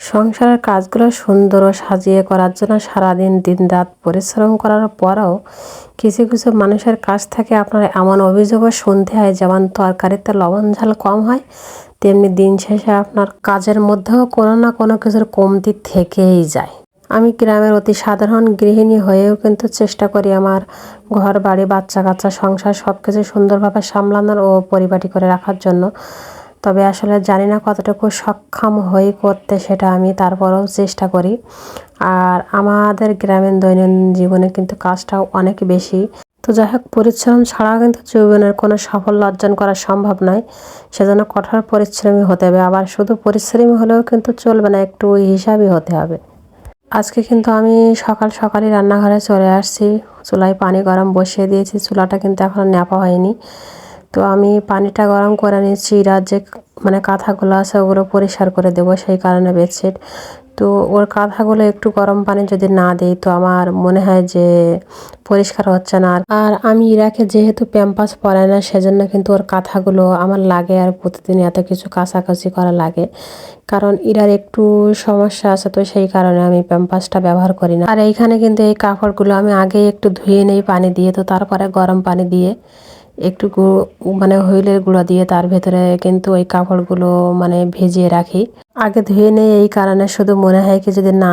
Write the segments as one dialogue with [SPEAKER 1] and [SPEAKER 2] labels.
[SPEAKER 1] সংসারের কাজগুলো সুন্দর ও সাজিয়ে করার জন্য সারাদিন দিন রাত পরিশ্রম করার পরেও কিছু কিছু মানুষের কাছ থেকে আপনার এমন অভিযোগও শুনতে হয় যেমন তরকারিতে লবণ ঝাল কম হয়, তেমনি দিন শেষে আপনার কাজের মধ্যেও কোনো না কোনো কিছুর কমতি থেকেই যায়। আমি গ্রামের অতি সাধারণ গৃহিণী হয়েও কিন্তু চেষ্টা করি আমার ঘর বাড়ি বাচ্চা কাচ্চা সংসার সব কিছু সুন্দরভাবে সামলানোর ও পরিপাটি করে রাখার জন্য। তবে আসলে জানি না কতটুকু সক্ষম হই করতে সেটা আমি তারপরেও চেষ্টা করি। আর আমাদের গ্রামীণ দৈনন্দিন জীবনে কিন্তু কাজটাও অনেক বেশি। তো যাই হোক পরিশ্রম ছাড়া কিন্তু জীবনের কোনো সাফল্য অর্জন করা সম্ভব নয়। সেজন্য কঠোর পরিশ্রমী হতে হবে। আবার শুধু পরিশ্রমী হলেও কিন্তু চলবে না, একটু হিসাবই হতে হবে। আজকে কিন্তু আমি সকাল সকালই রান্নাঘরে চলে আসছি। চুলায় পানি গরম বসিয়ে দিয়েছি। চুলাটা কিন্তু এখনও ন্যাপা হয়নি। তো আমি পানিটা গরম করে নিচ্ছি যে মানে কাঁথাগুলো আছে ওগুলো পরিষ্কার করে দেবো সেই কারণে বেডশিট। তো ওর কাঁথাগুলো একটু গরম পানি যদি না দিই তো আমার মনে হয় যে পরিষ্কার হচ্ছে না। আর আমি ইরাকে যেহেতু প্যাম্পাস পরে না, সেজন্য কিন্তু ওর কাঁথাগুলো আমার লাগে আর প্রতিদিন এত কিছু কাছাকাছি করা লাগে। কারণ ইরার একটু সমস্যা আছে তো সেই কারণে আমি প্যাম্পাসটা ব্যবহার করি না। আর এইখানে কিন্তু এই কাপড়গুলো আমি আগে একটু ধুয়ে নেই পানি দিয়ে, তো তারপরে গরম পানি দিয়ে একটু মানে হুইলের গুঁড়া দিয়ে তার ভেতরে কিন্তু ওই কাপড়গুলো মানে ভেজিয়ে রাখি। আগে ধুয়ে নেই এই কারণে শুধু মনে হয় কি যদি না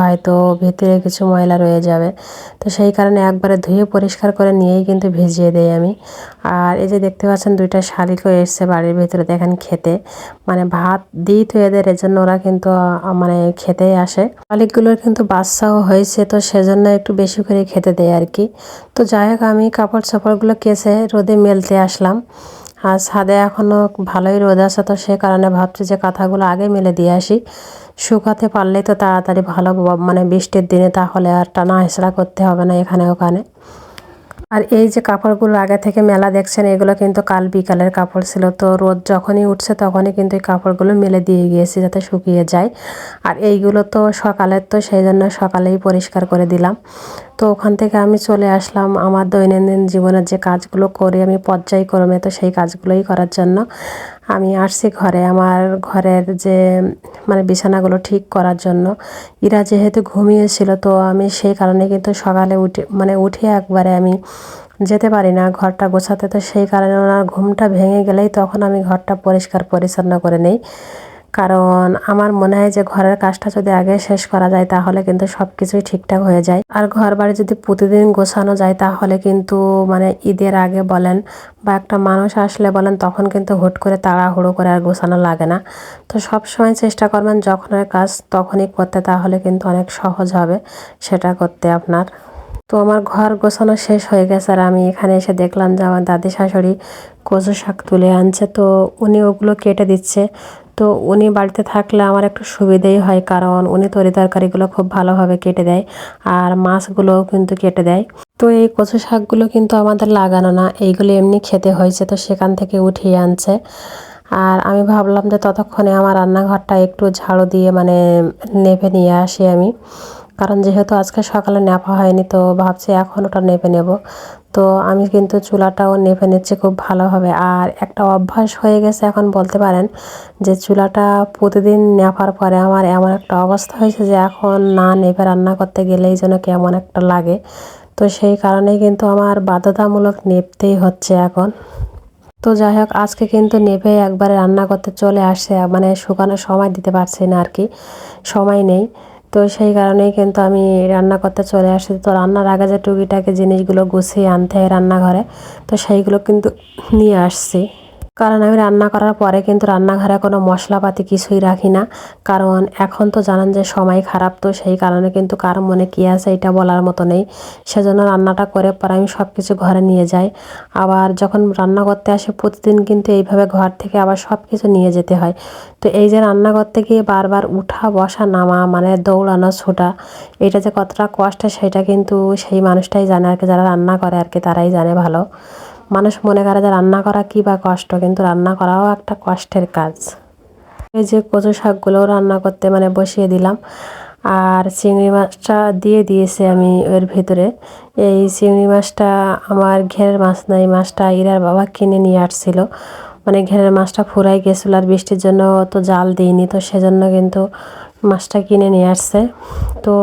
[SPEAKER 1] হয় তো ভেতরে কিছু ময়লা রয়ে যাবে। তো সেই কারণে একবারে ধুয়ে পরিষ্কার করে নিয়েই কিন্তু ভিজিয়ে দেই আমি। আর এই যে দেখতে পাচ্ছেন দুইটা শালিকও এসছে বাড়ির ভেতরে দেখেন খেতে। মানে ভাত দিই তো এদের, এজন্য ওরা কিন্তু মানে খেতেই আসে। শালিকগুলোর কিন্তু বাচ্চাও হয়েছে তো সেজন্য একটু বেশি করে খেতে দেয় আর কি। তো যাই হোক, আমি কাপড় চাপড়গুলো কেসে রোদে মেলতে আসলাম। আর ছাদে এখনও ভালোই রোদ আছে, তো সে কারণে ভাবছি যে কাঁথাগুলো আগে মেলে দিয়ে আসি। শুকাতে পারলেই তো তাড়াতাড়ি ভালো মানে বৃষ্টির দিনে তাহলে আর টানা হেঁচড়া করতে হবে না এখানে ওখানে। আর এই যে কাপড়গুলো আগে থেকে মেলা দেখছেন, এগুলো কিন্তু কাল বিকালের কাপড় ছিল। তো রোদ যখনই উঠছে তখনই কিন্তু এই কাপড়গুলো মেলে দিয়ে গিয়েছে যাতে শুকিয়ে যায়। আর এইগুলো তো সকালের তো সেই জন্য সকালেই পরিষ্কার করে দিলাম। তো ওখান থেকে আমি চলে আসলাম আমার দৈনন্দিন জীবনের যে কাজগুলো করি আমি পর্যায়ক্রমে তো সেই কাজগুলোই করার জন্য। আমি আসছি ঘরে। আমার ঘরের যে মানে বিছানাগুলো ঠিক করার জন্য। ইরা যেহেতু ঘুমিয়েছিল, তো আমি সেই কারণে কিন্তু সকালে উঠে মানে উঠে একবারে আমি যেতে পারি না। ঘরটা গোছাতে তো সেই কারণে ওনার ঘুমটা ভেঙে গেলেই তখন আমি ঘরটা পরিষ্কার পরিচ্ছন্ন করে নেই। কারণ আমার মনে হয় যে ঘরের কাজটা যদি আগে শেষ করা যায়, তাহলে কিন্তু সব কিছুই ঠিকঠাক হয়ে যায়। আর ঘর বাড়ি যদি প্রতিদিন গোছানো যায়, তাহলে কিন্তু মানে ঈদের আগে বলেন বা একটা মানুষ আসলে বলেন, তখন কিন্তু হুট করে তাড়াহুড়ো করে আর গোছানো লাগে না। তো সব সময় চেষ্টা করবেন যখনের কাজ তখনই করতে, তাহলে কিন্তু অনেক সহজ হবে সেটা করতে আপনার। তো আমার ঘর গোছানো শেষ হয়ে গেছে আর আমি এখানে এসে দেখলাম যে আমার দাদি শাশুড়ি কচু শাক তুলে আনছে। তো উনি ওগুলো কেটে দিচ্ছে। তো উনি বাড়িতে থাকলে আমার একটু সুবিধেই হয়, কারণ উনি তরি তরকারিগুলো খুব ভালোভাবে কেটে দেয় আর মাছগুলোও কিন্তু কেটে দেয়। তো এই কচু শাকগুলো কিন্তু আমাদের লাগানো না, এইগুলো এমনি খেতে হয়েছে তো সেখান থেকে উঠিয়ে আনছে। আর আমি ভাবলাম যে ততক্ষণে আমার রান্নাঘরটা একটু ঝাড়ু দিয়ে মানে নেভে নিয়ে আসি আমি। কারণ যেহেতু আজকে সকালে নেপা হয়নি, তো ভাবছি এখন ওটা নেপে নেব। তো আমি কিন্তু চুলাটাও নেপে নিচ্ছি খুব ভালোভাবে। আর একটা অভ্যাস হয়ে গেছে এখন বলতে পারেন যে চুলাটা প্রতিদিন নেপার পরে আমার এমন একটা অবস্থা হয়েছে যে এখন না নেপে রান্না করতে গেলেই যেন কেমন একটা লাগে। তো সেই কারণে কিন্তু আমার বাধ্যতামূলক নেপতেই হচ্ছে এখন। তো যাই হোক, আজকে কিন্তু নেপে একবারে রান্না করতে চলে আসছে মানে শুকানোর সময় দিতে পারছি না আর কি। সময় নেই। তো সেই কারণেই কিন্তু আমি রান্না করতে চলে আসি তো রান্নার আগে যে টুকিটাকে জিনিসগুলো গুছিয়ে আনতে হয় রান্নাঘরে, তো সেইগুলো কিন্তু নিয়ে আসছি। কারণ আমি রান্না করার পরে কিন্তু রান্নাঘরে কোনো মশলাপাতি কিছুই রাখি না। কারণ এখন তো জানান যে সময় খারাপ, তো সেই কারণে কিন্তু কার মনে কী আছে এটা বলার মতো নেই। সেজন্য রান্নাটা করে পরে আমি সব কিছু ঘরে নিয়ে যাই। আবার যখন রান্না করতে আসে প্রতিদিন কিন্তু এইভাবে ঘর থেকে আবার সব কিছু নিয়ে যেতে হয়। তো এই যে রান্না করতে গিয়ে বারবার উঠা, বসা, নামা মানে দৌড়ানো, ছোটা, এটা যে কতটা কষ্ট সেটা কিন্তু সেই মানুষটাই জানে আর কি, যারা রান্না করে আর কি তারাই জানে ভালো। মানুষ মনে করে যে রান্না করা কী বা কষ্ট, কিন্তু রান্না করাও একটা কষ্টের কাজ। এই যে কচু শাকগুলোও রান্না করতে মানে বসিয়ে দিলাম, আর চিংড়ি মাছটা দিয়ে দিয়েছে আমি ওর ভিতরে। এই চিংড়ি মাছটা আমার ঘেরের মাছ না, এই মাছটা ইরার বাবা কিনে নিয়ে আসছিল। মানে ঘেরের মাছটা ফুরাই গেছিল আর বৃষ্টির জন্য তো জাল দিইনি, তো সেজন্য কিন্তু মাছটা কিনে নিয়ে আসছে। তো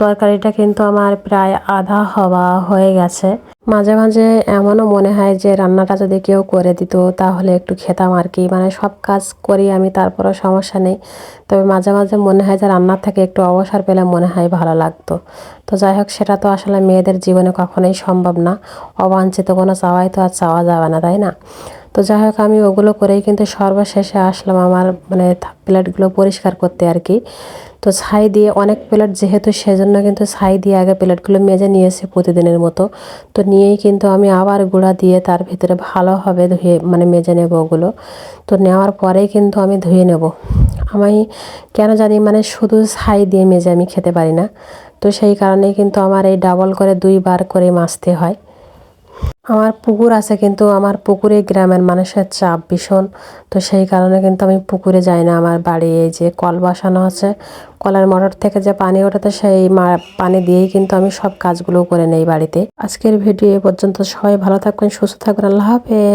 [SPEAKER 1] তরকারিটা কিন্তু আমার প্রায় আধা হওয়া হয়ে গেছে। মাঝে মাঝে এমনও মনে হয় যে রান্নাটা যদি কেউ করে দিত, তাহলে একটু খেতাম আর কি। মানে সব কাজ করি আমি, তারপরও সমস্যা নেই। তবে মাঝে মাঝে মনে হয় যে রান্নার থেকে একটু অবসর পেলে মনে হয় ভালো লাগতো। তো যাই হোক, সেটা তো আসলে মেয়েদের জীবনে কখনোই সম্ভব না। অবাঞ্ছিত কোনো চাওয়াই তো আর চাওয়া যাবে না, তাই না? তো যাই হোক, আমি ওগুলো করেই কিন্তু সর্বশেষে আসলাম আমার মানে প্লেটগুলো পরিষ্কার করতে আর কি। তো ছাই দিয়ে অনেক প্লেট যেহেতু সেজন্য কিন্তু ছাই দিয়ে আগে প্লেটগুলো মেজে নিয়েছি প্রতিদিনের মতো। তো নিয়েই কিন্তু আমি আবার গুঁড়া দিয়ে তার ভিতরে ভালোভাবে ধুয়ে মানে মেজে নেব ওগুলো। তো নেওয়ার পরেই কিন্তু আমি ধুয়ে নেব। আমি কেন জানি মানে শুধু ছাই দিয়ে মেজে আমি খেতে পারি না। তো সেই কারণেই কিন্তু আমার এই ডাবল করে দুইবার করে মাজতে হয়। আমার পুকুর আছে কিন্তু আমার পুকুরে গ্রামের মানুষের চাপ ভীষণ। তো সেই কারণে কিন্তু আমি পুকুরে যাই না। আমার বাড়ি এই যে কল বসানো আছে, কলের মোটর থেকে যে পানি ওঠাতে সেই পানি দিয়েই কিন্তু আমি সব কাজগুলো করে নেই বাড়িতে। আজকের ভিডিও এ পর্যন্ত সবাই ভালো থাকবেন, সুস্থ থাকবেন। আল্লাহ হাফেজ।